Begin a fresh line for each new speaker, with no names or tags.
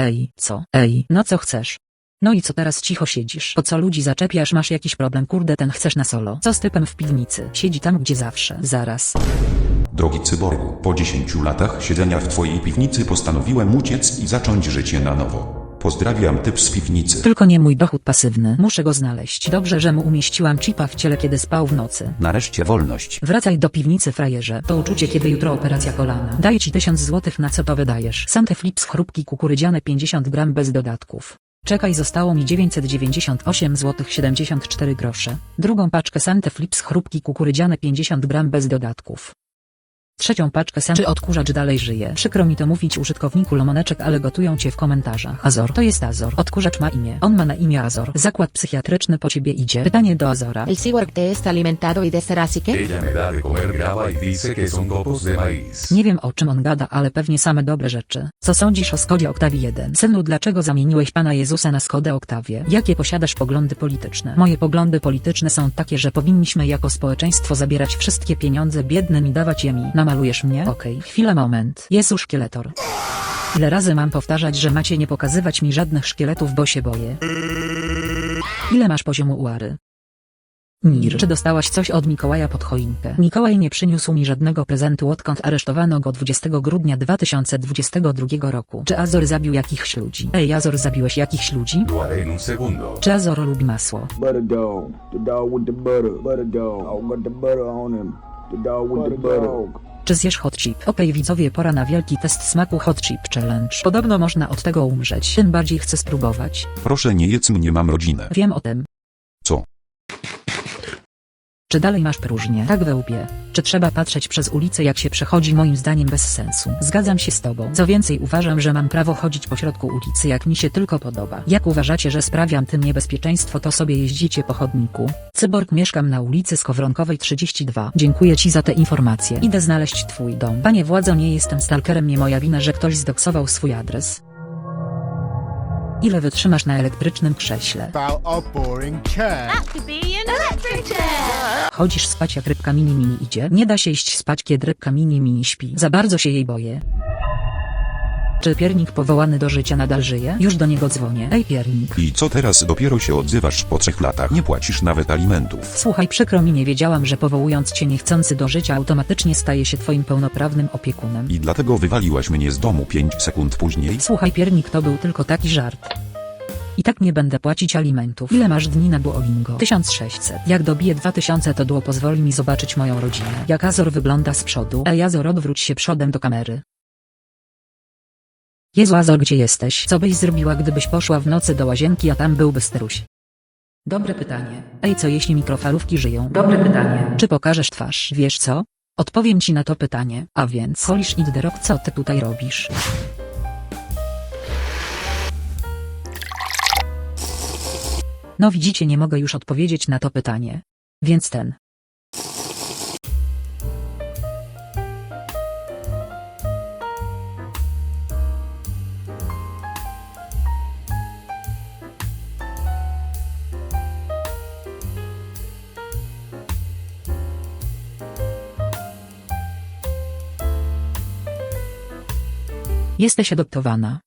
Ej, co? Ej, no co chcesz? No i co teraz cicho siedzisz? Po co ludzi zaczepiasz? Masz jakiś problem? Kurde, ten chcesz na solo. Co z typem w piwnicy? Siedzi tam, gdzie zawsze. Zaraz.
Drogi cyborgu, po 10 latach siedzenia w twojej piwnicy postanowiłem uciec i zacząć życie na nowo. Pozdrawiam typ z piwnicy.
Tylko nie mój dochód pasywny. Muszę go znaleźć. Dobrze, że mu umieściłam chipa w ciele, kiedy spał w nocy.
Nareszcie wolność.
Wracaj do piwnicy, frajerze. To uczucie, kiedy jutro operacja kolana. Daję ci tysiąc złotych, na co to wydajesz. Sante Flips chrupki kukurydziane 50 gram bez dodatków. Czekaj, zostało mi 998 zł 74 grosze. Drugą paczkę Sante Flips chrupki kukurydziane 50 gram bez dodatków. Trzecią paczkę sam czy odkurzacz dalej żyje. Przykro mi to mówić użytkowniku Lomoneczek, ale gotują cię w komentarzach. Azor, to jest Azor. Odkurzacz ma imię. On ma na imię Azor. Zakład psychiatryczny po ciebie idzie. Pytanie do Azora.
El cyborg te está alimentado y de ser así que...
Ella me da de comer y dice que son copos de maíz.
Nie wiem o czym on gada, ale pewnie same dobre rzeczy. Co sądzisz o Skodzie Oktawie 1? Synu, dlaczego zamieniłeś Pana Jezusa na Skodę Oktawię? Jakie posiadasz poglądy polityczne? Moje poglądy polityczne są takie, że powinniśmy jako społeczeństwo zabierać wszystkie pieniądze biednym i dawać je mi. Namalujesz mnie? Okej, chwila moment. Jezu szkieletor. Ile razy mam powtarzać, że macie nie pokazywać mi żadnych szkieletów, bo się boję? Ile masz poziomu uary? Mir. Czy dostałaś coś od Mikołaja pod choinkę? Mikołaj nie przyniósł mi żadnego prezentu odkąd aresztowano go 20 grudnia 2022 roku. Czy Azor zabił jakichś ludzi? Ej, Azor zabiłeś jakichś ludzi?
Lo haré en un segundo.
Czy Azor lubi masło?
Butter dog, the dog with the butter, butter dog. I got the butter on him, the dog with the butter.
Czy zjesz hot chip? Okej widzowie, pora na wielki test smaku hot chip challenge. Podobno można od tego umrzeć. Tym bardziej chcę spróbować.
Proszę nie jedz mnie, mam rodzinę.
Wiem o tym. Czy dalej masz próżnię? Tak we łbie. Czy trzeba patrzeć przez ulicę jak się przechodzi moim zdaniem bez sensu? Zgadzam się z tobą. Co więcej uważam, że mam prawo chodzić po środku ulicy jak mi się tylko podoba. Jak uważacie, że sprawiam tym niebezpieczeństwo to sobie jeździcie po chodniku? Cyborg mieszkam na ulicy Skowronkowej 32. Dziękuję ci za te informacje. Idę znaleźć twój dom. Panie władzo nie jestem stalkerem nie moja wina, że ktoś zdoksował swój adres. Ile wytrzymasz na elektrycznym krześle?
about a boring chair.
to be an electric chair.
Chodzisz spać jak rybka mini mini idzie. Nie da się iść spać kiedy rybka mini mini śpi. Za bardzo się jej boję. Czy piernik powołany do życia nadal żyje? Już do niego dzwonię. Ej piernik.
I co teraz dopiero się odzywasz po trzech latach? Nie płacisz nawet alimentów.
Słuchaj, przykro mi nie wiedziałam, że powołując cię niechcący do życia automatycznie staje się twoim pełnoprawnym opiekunem.
I dlatego wywaliłaś mnie z domu 5 sekund później?
Słuchaj piernik, to był tylko taki żart. I tak nie będę płacić alimentów. Ile masz dni na Duolingo? 1600. Jak dobiję 2000 to Duo pozwoli mi zobaczyć moją rodzinę. Jak Azor wygląda z przodu. Ej Azor odwróć się przodem do kamery. Jezu Azor gdzie jesteś? Co byś zrobiła gdybyś poszła w nocy do łazienki a tam byłby steruś? Dobre pytanie. Ej co jeśli mikrofalówki żyją? Dobre pytanie. Czy pokażesz twarz? Wiesz co? Odpowiem ci na to pytanie. A więc Holisz Rock co ty tutaj robisz? No widzicie, nie mogę już odpowiedzieć na to pytanie. Więc ten. Jesteś adoptowana.